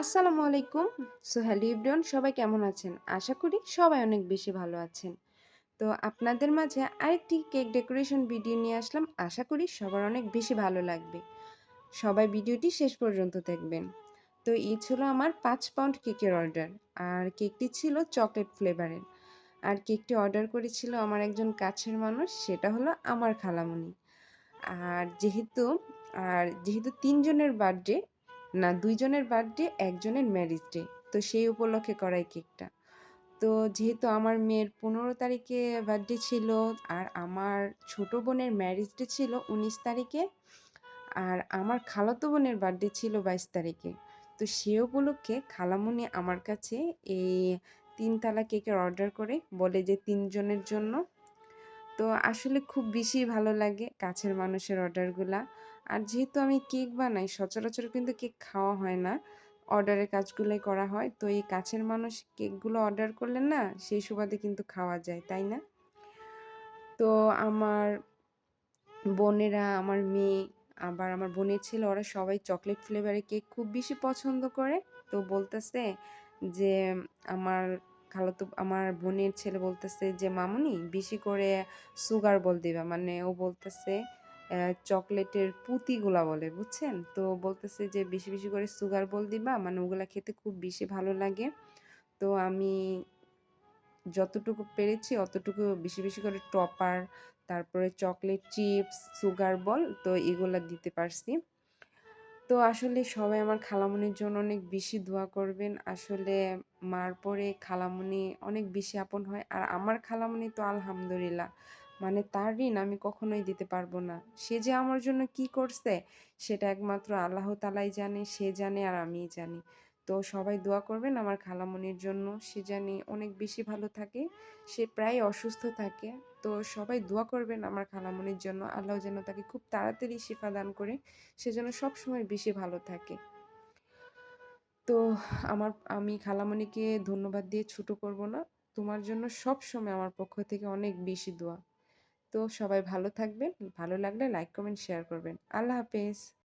আসসালামু আলাইকুম। সোহেলি ইব্রিয়ন সবাই কেমন আছেন? আশা করি সবাই অনেক বেশি ভালো আছেন। তো আপনাদের মাঝে আরেকটি কেক ডেকোরেশন ভিডিও নিয়ে আসলাম। আশা করি সবার অনেক বেশি ভালো লাগবে। সবাই ভিডিওটি শেষ পর্যন্ত দেখবেন। তো এই ছিল আমার পাঁচ পাউন্ড কেকের অর্ডার। আর কেকটি ছিল চকলেট ফ্লেভারের। আর কেকটি অর্ডার করেছিল আমার একজন কাছের মানুষ, সেটা হলো আমার খালামণি আর যেহেতু আর যেহেতু তিনজনের বার্থডে না দুইজনের বার্থডে একজনের ম্যারেজ ডে তো সেই উপলক্ষে করাই কেকটা তো যেহেতু আমার মেয়ের পনেরো তারিখে বার্থডে ছিল আর আমার ছোট বোনের ম্যারেজ ডে ছিল উনিশ তারিখে, আর আমার খালাতো বোনের বার্থডে ছিল বাইশ তারিখে, তো সে উপলক্ষে খালামুনি আমার কাছে এই তিনতলা কেকের অর্ডার করে, বলে যে তিনজনের জন্য তো আসলে খুব বেশি ভালো লাগে কাছের মানুষের অর্ডারগুলা আর যেহেতু আমি কেক বানাই, সচরাচর কিন্তু কেক খাওয়া হয় না। অর্ডারের কাজগুলোই করা হয়। তো এই কাছের মানুষ কেকগুলো অর্ডার করলে না, সেই সুবাদে কিন্তু খাওয়া যায়, তাই না? তো আমার বোনেরা, আমার মেয়ে, আবার আমার বোনের ছেলে, ওরা সবাই চকলেট ফ্লেভারের কেক খুব বেশি পছন্দ করে। তো বলতেছে যে, আমার খালাতো আমার বোনের ছেলে বলতেছে যে, মামুনি, বেশি করে সুগার বল দিবা। মানে ও বলতেছে চকলেটের পুঁতিগুলা বলে, বুঝছেন? তো বলতেছে যে, বেশি বেশি করে সুগার বল দিবা মানে ওগুলা খেতে খুব বেশি ভালো লাগে। তো আমি যতটুকু পেরেছি অতটুকু বেশি বেশি করে টপার, তারপরে চকলেট চিপস সুগার বল, তো এগুলা দিতে পারছি। তো আসলে সবাই আমার খালামনির জন্য অনেক বেশি দোয়া করবেন। আসলে মার পরে খালামনি অনেক বেশি আপন হয়। আর আমার খালামনি তো আলহামদুলিল্লাহ মানে তার ঋণ আমি কখনোই দিতে পারব না। সে যে আমার জন্য কি করছে, সেটা একমাত্র আল্লাহ তালাই জানে, সে জানে আর আমি জানি। তো সবাই দোয়া করবেন আমার খালামণির জন্য। সে জানি অনেক বেশি ভালো থাকে, সে প্রায় অসুস্থ থাকে। তো সবাই দোয়া করবেন আমার খালামণির জন্য। আল্লাহ যেন তাকে খুব তাড়াতাড়ি শিফা দান করে, সে যেন সবসময় বেশি ভালো থাকে। তো আমার, আমি খালামণিকে ধন্যবাদ দিয়ে ছোট করব না। তোমার জন্য সব সময় আমার পক্ষ থেকে অনেক বেশি দোয়া। তো সবাই ভালো থাকবেন। ভালো লাগলে লাইক, কমেন্ট, শেয়ার করবেন। আল্লাহ হাফেজ।